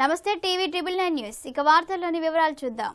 నమస్తే TV news. ఇక వార్తల్లోని వివరాలు చూద్దాం.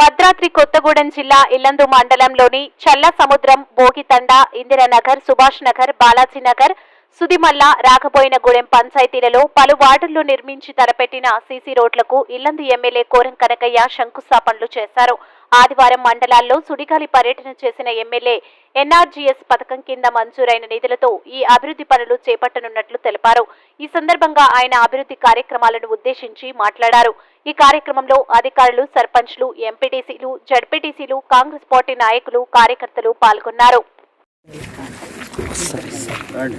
భద్రాద్రి కొత్తగూడెం జిల్లా ఇల్లందు మండలంలోని చల్ల సముద్రం బోగితండ ఇందిరానగర్ సుభాష్ నగర్ బాలాజీనగర్ సుదిమల్ల రాకపోయినగూడెం పంచాయతీలలో పలు వార్డుల్లో నిర్మించి తలపెట్టిన సీసీ రోడ్లకు ఇల్లందు ఎమ్మెల్యే కోరం కనకయ్య శంకుస్థాపనలు చేశారు. ఆదివారం మండలాల్లో సుడిగాలి పర్యటన చేసిన ఎమ్మెల్యే ఎన్ఆర్జీఎస్ పథకం కింద మంజూరైన నిధులతో ఈ అభివృద్ధి పనులు చేపట్టనున్నట్లు తెలిపారు. ఈ సందర్భంగా ఆయన అభివృద్ధి కార్యక్రమాలను ఉద్దేశించి మాట్లాడారు. ఈ కార్యక్రమంలో అధికారులు సర్పంచ్లు ఎంపీటీసీలు జడ్పీటీసీలు కాంగ్రెస్ పార్టీ నాయకులు కార్యకర్తలు పాల్గొన్నారు. రండి